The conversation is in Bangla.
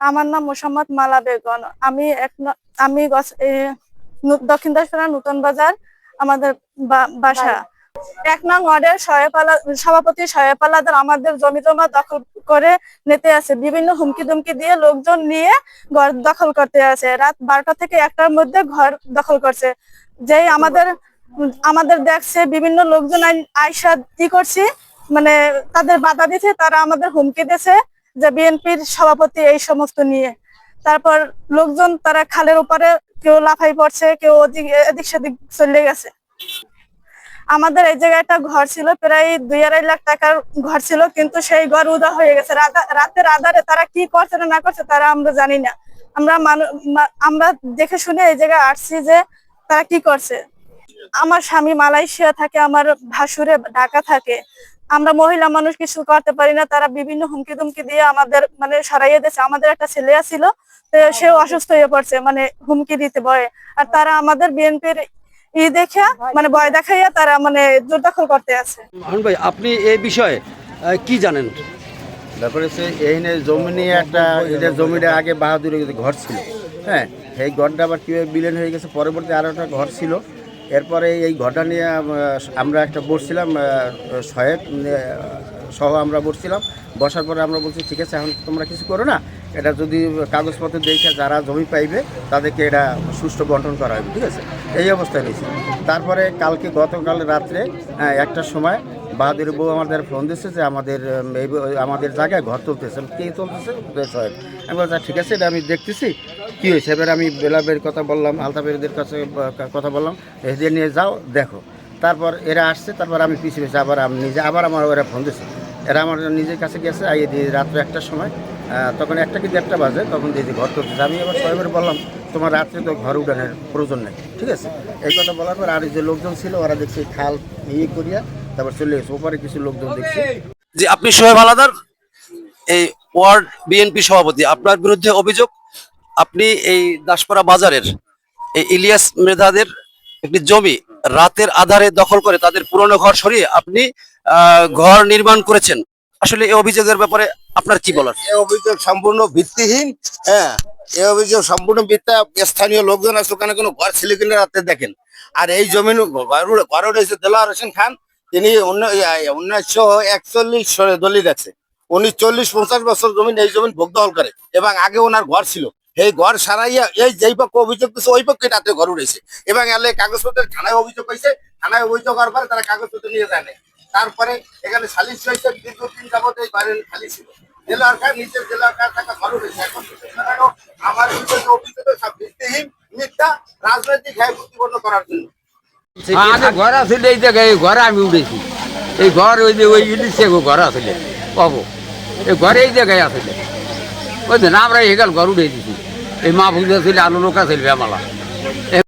আমার নাম মোসাম্মদ মালা বেগন আমি এক ন- আমি দক্ষিণ দাসপাড়া নতুন বাজার আমাদের বা- বাসা। এক নং ওয়ার্ডের সভাপতি সহায়পালাদের আমাদের জমি জমা দখল করে নিতে আছে। বিভিন্ন হুমকি দুমকি দিয়ে লোকজন নিয়ে ঘর দখল করতে আছে। রাত বারোটা থেকে একটার মধ্যে ঘর দখল করছে। যেই আমাদের আমাদের দেখছে বিভিন্ন লোকজন আই- আইসা ই করছি মানে তাদের বাধা দিছে, তারা আমাদের হুমকি দিয়েছে যে বিএনপির সভাপতি এই সমস্ত নিয়ে। তারপর লোকজন তারা খালের উপরে কেউ লাফাই পড়ছে, কেউ এদিক সেদিক চলে গেছে। আমাদের এই জায়গায় একটা ঘর ছিল, প্রায় দুই আড়াই লাখ টাকার ঘর ছিল, কিন্তু সেই ঘর উদা হয়ে গেছে। রাতের আধারে তারা কি করছে না না করছে তারা আমরা জানি না। আমরা আমরা দেখে শুনে এই জায়গায় আসছি যে তারা কি করছে। আমার স্বামী মালয়েশিয়া থাকে, আমার ভাসুরে ঢাকা থাকে। আমরা মহিলা মানুষ কিছু করতে পারি না, তারা বিভিন্ন হুমকি দুমকি দিয়ে আমাদের মানে সরাইয়ে দিয়েছে। আমাদের একটা ছেলে ছিল সেও অসুস্থ হয়ে পড়ছে মানে হুমকি দিতে ভয়ে। আর তারা আমাদের বিএনপির ই দেখে মানে ভয় দেখাইয়া তারা মানে জোর দখল করতে আছে। হারুন ভাই আপনি এই বিষয়ে কি জানেন? ব্যাপার হচ্ছে এইখানে জমি নিয়ে একটা এটা জমিটা আগে বাহাদুরের ঘর ছিল হ্যাঁ এই ঘরটা আবার কীভাবে বিলীন হয়ে গেছে পরবর্তী আরও একটা ঘর ছিল। এরপরে এই ঘরটা নিয়ে আমরা একটা বসছিলাম আহ, সহ আমরা বসছিলাম বসার পরে আমরা বলছি ঠিক আছে এখন তোমরা কিছু করো না এটা যদি কাগজপত্র দেখে যারা জমি পাইবে তাদেরকে এটা সুষ্ঠু বন্টন করা হবে ঠিক আছে? এই অবস্থায় রয়েছে। তারপরে কালকে গতকাল রাত্রে আহ, একটার সময় বাহাদুরের বউ আমাদের ফোন দিচ্ছে যে আমাদের এই আমাদের জায়গায় ঘর তুলতেছে। কে তুলতেছে? সাহেব। আমি বলছি "আচ্ছা, ঠিক আছে এটা আমি দেখতেছি। কী হয়েছে? এবার আমি বেলাবের কথা বললাম আলতাবেরদের কাছে কথা বললাম এদের নিয়ে যাও দেখো। তারপর এরা আসছে তারপর আমি পিছিয়ে পিছিয়ে আবার আমি নিজে আবার আমার ওরা ফোন দিচ্ছে এরা আমার নিজের কাছে গেছে দিয়ে রাত্রে একটার সময় তখন একটা কি দেড়টা বাজে, তখন দিয়ে ঘর তুলতেছে আমি আবার সাহেবের বললাম, তোমার রাত্রে তো ঘর উঠানের প্রয়োজন নেই। ঠিক আছে? এই কথা বলার পর আর যে লোকজন ছিল, ওরা দেখছে খাল ইয়ে করিয়া তারপর চলে গেছে ওপারে কিছু লোকজন দেখছে। যে আপনি সোহেব আলাদার এই ওয়ার্ড বিএনপি সভাপতি। আপনার বিরুদ্ধে অভিযোগ, আপনি এই দাসপাড়া বাজারের এই ইলিয়াস মৃধাদের একটি জমি রাতের আধারে দখল করে তাদের পুরনো ঘর সরিয়ে আপনি ঘর নির্মাণ করেছেন। আসলে এই অভিযোগের ব্যাপারে আপনার কি বলার? এ অভিযোগ সম্পূর্ণ ভিত্তিহীন হ্যাঁ। এই অভিযোগ সম্পূর্ণ মিথ্যা স্থানীয় লোকজন আছে, ওখানে কোনো ঘর ছিল কিনা রাতে দেখেন। আর এই জমিন ঘর রয়েছে দেলোয়ার হোসেন খান। তিনি উনিশশো একচল্লিশ সালে দলিল আছে। উনি চল্লিশ পঞ্চাশ বছর জমিন এই জমিন ভোগ দখল করে। এবং আগে ওনার ঘর ছিল। এই ঘর সারাইয়া এই যেই পক্ষ অভিযোগ দিচ্ছে ওই পক্ষে রাতে ঘর উঠেছে এবং এলে কাগজপত্রের থানায় অভিযোগ হয়েছে থানায় অভিযোগ হওয়ার পরে তারা কাগজপত্র নিয়ে যায়। তারপরে এখানে সালিশ হয়েছে দীর্ঘদিন যাবত এই বাইরের খালি ছিল। জেলার কার নিচের জেলার কার টাকা ঘর উঠেছে এখন আমার অভিযোগ সব ভিত্তিহীন মিথ্যা রাজনৈতিক হ্যায় প্রতিপন্ন করার জন্য। আগে ঘর আসলে এই জায়গায় এই ঘরে আমি উঠেছি। এই ঘর ওই যে ওই ইলিশে ঘর আসলে পাবো এই ঘরে এই জায়গায় আসলে। যে আমরা এগাল ঘর উঠে দিছি। এই মা বুঝে ছিল আলু লোক বেমালা।